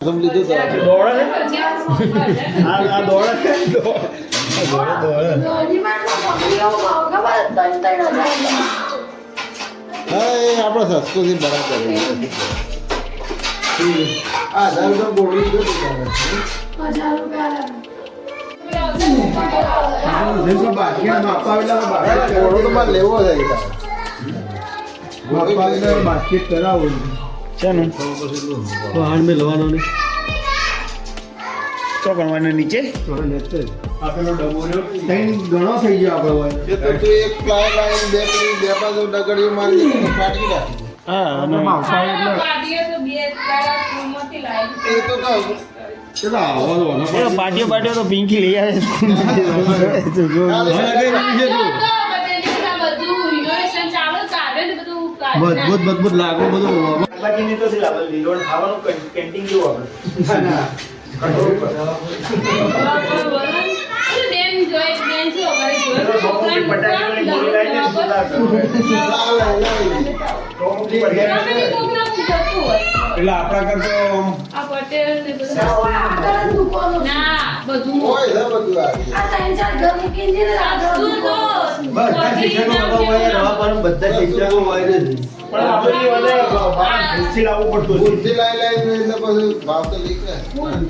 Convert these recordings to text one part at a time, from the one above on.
પ્રથમ લીધું તો દોડે છે? આ આ દોડે દોડે દોડે હા એ આપણો સસ્તું થી બરાબર હજાર રૂપિયા બોલી લેવો છે બાસ્કેટ કરાવો. છે ને? તો હાડ મેં લવાનો ને. તો ગણવાનો નીચે? ઘણો થઈ ગયો આપણે એ તો તું એક પ્લાય લાઈન બે મિનિટ બે બાજુ ડગડીઓ મારી ફાટી નાખી હા અને માવસા એટલે એ તો કહું ચલો આવો તો પાટીઓ પાટીઓ તો પિંકી લઈ આવે. મજબૂત મજબૂત લાગો બધું બાકીની તો સિલાબલ લોન લીલોડ ખાવાનું કેન્ટીન જેવું આપણે? એટલે આપણા કરતો આ બધા. બધું હોય છે. બધું આ. બધા શિક્ષકો હોય રવા પણ આપણે વધારે ભૂસી લાવવું પડતું બુદ્ધિ લાવી લાવી એટલે પછી ભાવ તો લીધે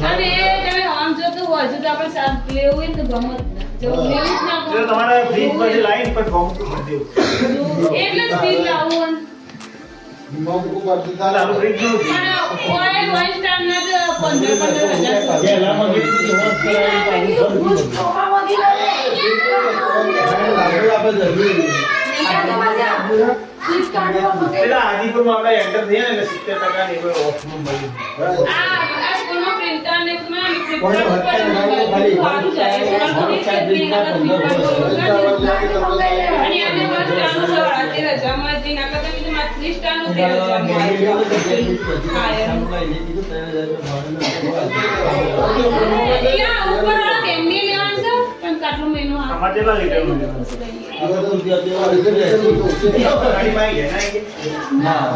અને એ તમે આમ જો હોય આપણે લેવું ને ગમત જ એટલે તમારે ફ્રીજ પછી લાઈન પર ફોર્મ કરી દેવું એટલે જ લાવવું ફ્રીજનું ના કરાવી પાછું આપણે જરૂરી એટલે આદિપુરમાં આપણે એન્ટર થઈએ ને સિત્તેર ટકા ને એવું ઓફમાં મળ્યું આ આ મહિનો આ- આમાં કેટલા લીટરનું લેવાનું ગાડી માં આવી ગયા ને.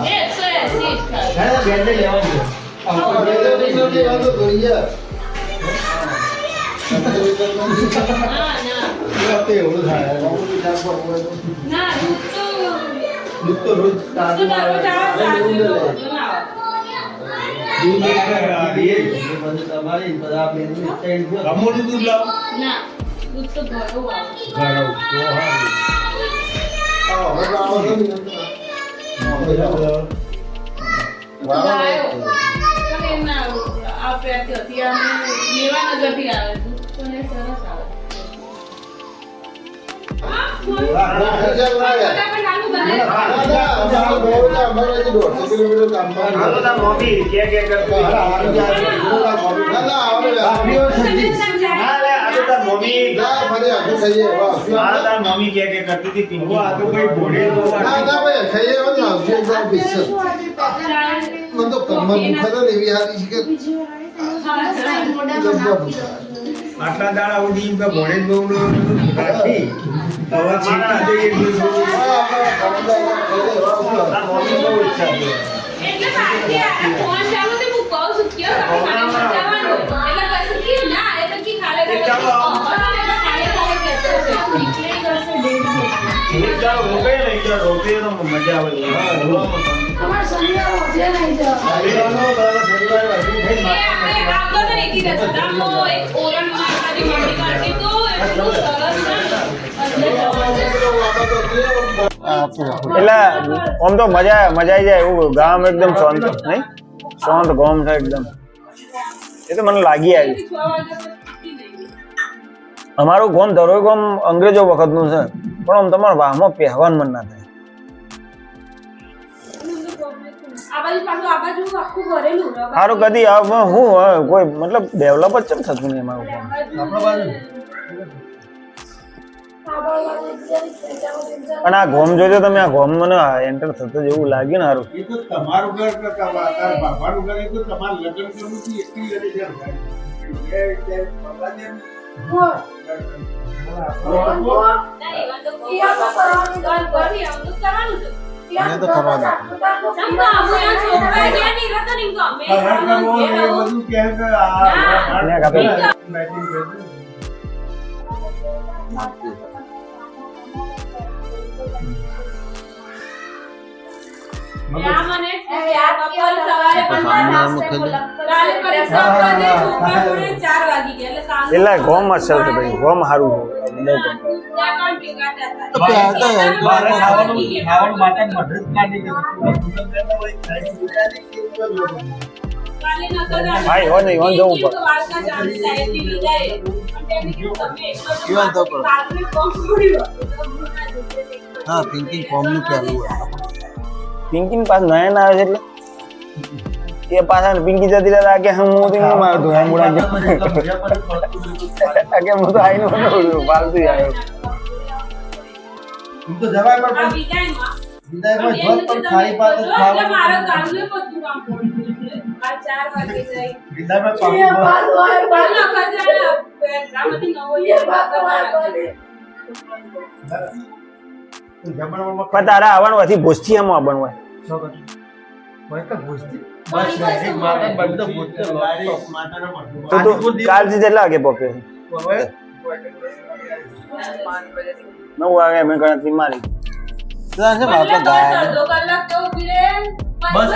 દૂધ તો દરરોજ આવે, સાંજે તો આવે. અમૂલનું મમ્મી ના, હતી, તાર મમ્મી કે કે કરતી હા લે આ તો કોઈ મમ્મી તો ના ના ભાઈ કે હો ના જો જો પિક્ચર મને તો કમર દુખે ને એવી આવી છે કે આટલા દાડા ઉડી એમ કે ભોળે જ બહુ રાખી હવે છેટા જઈએ દૂધ તાર મમ્મી બહુ ઈચ્છા છે એટલે બાકી આ ફોન ચાલુ તે હું કહું છું કે આપણે ખાલી સમજાવવાનું. એટલે આમ તો મજા મજા આવી જાય એવું ગામ એકદમ શાંત, નહીં? શાંત, ગામ છે એકદમ. એ તો મને લાગી આવ્યું અમારું ગામ ધરોઈ ગામ અંગ્રેજો વખતનું છે પણ આમ તમારા વાહમાં પહેવાનું મન ના થાય. આ આ. સારું કદી હવે હું હવે કોઈ મતલબ ડેવલપ જ ચમ થતું નહીં અમારું ગોમ? અને આ ગોમ જોજો તમે આ ગોમ મને એન્ટર થતો જેવું એવું લાગ્યું ને સારું એ તો તમારું ઘર કે તમારા તારા બાપાનું ઘર એ તો તમારે લગ્ન કરવું છે એ તે કરવાનું છે. એટલે ગોમ છે ભાઈ ગોમ સારું. ભાઈ, હો નહીં, હો જવું પડે. હા થિંકિંગ ફોર્મનું પહેલું હોય. પિંકી પાસ નયન આવે છે એટલે એ પાછા પિંકી જતી રહ્યા કે હું મોતી નહીં મારતો એમ મુડા કે હું તો આઈ નું ફાલતુ આવ્યો હું તો જવાય પણ વિદાયમાં જોત પણ ખાલી પાત જ ખાવાનું. વિદાયમાં પાણી ભરે. જમણવારમાં પણ તારા આવવાનું હતી ભોજથી એમ આવવાનું હોય બંધ ભૂત તો કેટલા વાગે પહોંચ્યો નવ વાગે મેં ગણતરી મારી. ત્યાં છે બાપા ગાય બસ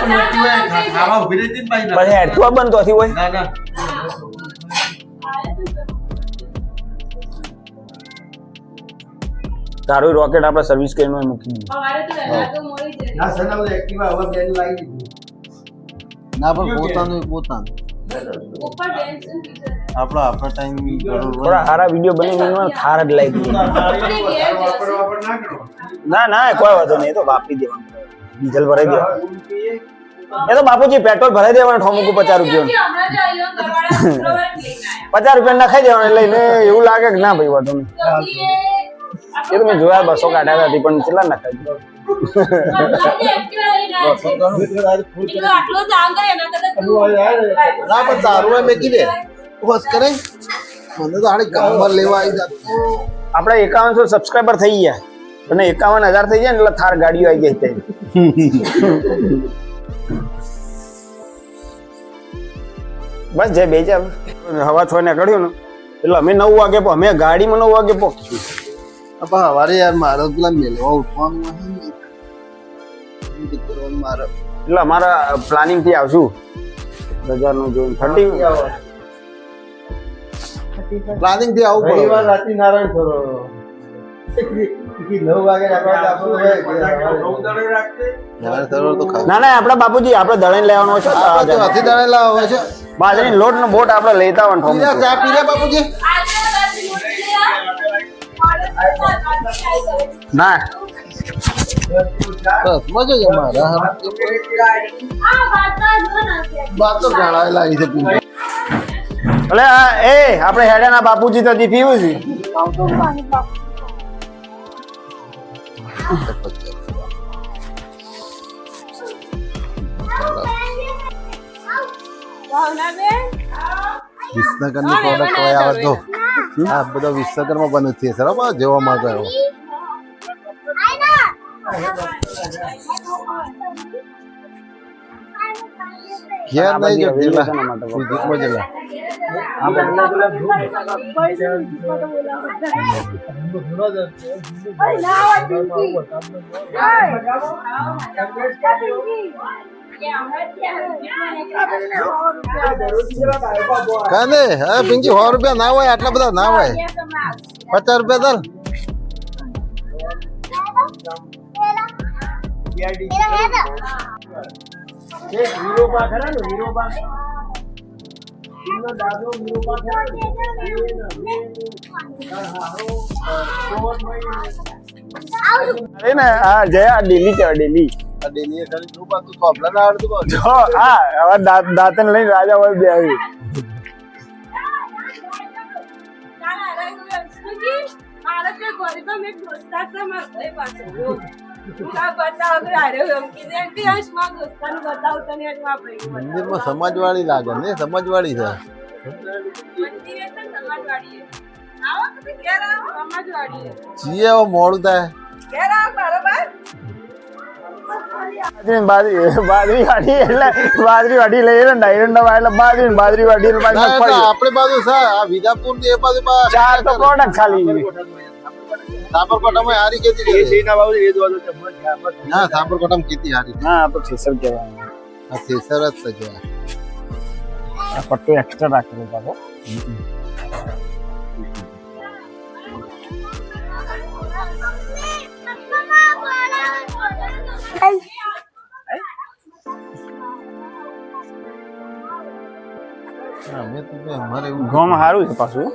તારું રોકેટ આપણે સર્વિસ કરીને હોય મૂકી દીધું. ના સનાવ એક્ટિવા હવે બેન લાવી દીધી. ના પણ પોતાનું પોતાનું. આપણો આપણો ટાઈમ થોડા સારા વીડિયો બની થાર જ લાગી ના ના કોઈ વાંધો નહીં તો વાપરી દેવાનું. ડીઝલ ભરાઈ દેવાનું એ તો બાપુજી પેટ્રોલ ભરાઈ દેવાનું ઠોમુકું પચાસ રૂપિયા પચાસ રૂપિયા નખાઈ દેવાનું લઈને એવું લાગે કે ના ભાઈ વાંધો નહીં. એ તો મેં જોયા, બસો કાઢ્યા હતી પણ કેટલા નખાઈ દીધા? આટલો જ આંગળ એના કરતા ના પણ તારું હોય મેં કીધે બસ કરે મને તો આડે ગામમાં લેવા આવી જાત આપણે એકાવનસો સબસ્ક્રાઈબર થઈ ગયા. અને એકાવન હજાર થઈ જાય એટલે થાર ગાડીઓ આવી જાય બસ જે બે હવા છ ને કાઢ્યું ને, એટલે અમે નવ વાગે અમે ગાડીમાં નવ વાગે પહોંચીશું પણ હવારે યાર મારે પેલા મેલવા ઉઠવાનું હોય ને. એ બધું કરવાનું મારે? એટલે અમારા પ્લાનિંગથી આવશું. બજારનું જોઈને થર્ટી પ્લાનિંગથી રવિવાર પડે. રાતે નારાયણ સરોવર. ના ના આપડા બાપુજી આપણે દળાઈને લેવાનો છે. આપણે તો હાથી હોય છે. બાજરી લોટ નો બોટ આપડે લેતા હોય ચા બાપુજી? ના. મજો જ અમારે. બાત તો આવી છે પીને. એ આપણે હેડાના બાપુજી તો હજી પીવું છે. વિસનગરની પ્રોડક્ટ હોય આવે તો આ બધો વિશ્વકર્મા બને છે સર બા જોવા માંગો એવો. ઘેર નહીં જો પેલા સુજીકમાં જ લે. કાંદે હા પિંકી સો રૂપિયા ના હોય, આટલા બધા ના હોય. પચાસ રૂપિયા ને અરે ને, આ જયા ડેલી છે ડેલી. દાંતન લઈને રાજા હોય બે આવી. મંદિરમાં સમાજવાળી લાગે ને સમાજવાળી છે. જીએ મોડું થાય. બાજરી બાજરી વાડી એટલે બાજરી વાડી લઈ ને ડાયરેક્ટ એટલે બાજરી બાજરી વાડી એટલે ના, પાછી એટલે મગફળી. આપણે બાજુ છે આ વિજાપુરની એ બાજુ બા- ચાર તો પ્રોડક્ટ ખાલી સાબરકાંઠામાં હારી ખેતી કરે છે. ના સાબરકાંઠામાં ખેતી હારી છે. ના આ તો થેસર કહેવાય આ થેસર જ છે કહેવાય. આ પટ્ટો એક્સ્ટ્રા રાખેલો પાછો એવું ઘઉં સારું છે પાછું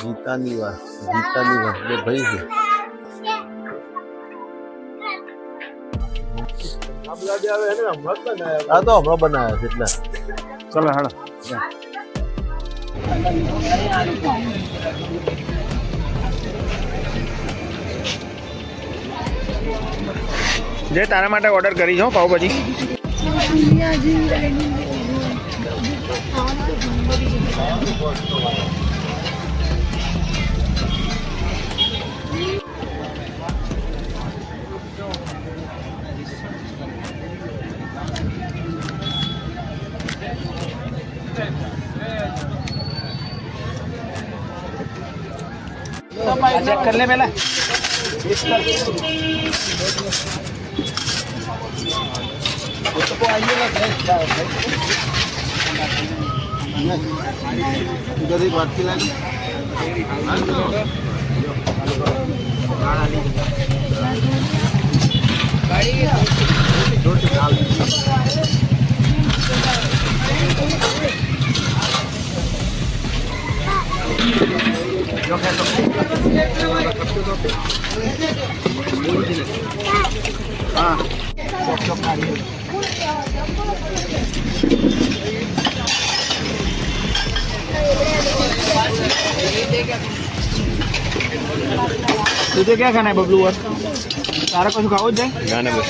ગીતાની વાત ગીતાની વાત બે ભાઈ છે. આ તો હમણાં બનાવ્યા છે એટલે. ચલો હા જે તારા માટે ઓર્ડર કરી છો પાવભાજી ચેક કરી લે પહેલા इधर एक बात खिला दो तुझे क्या खाना है बबलू और तारा कुछ खाओ जाए गाने बस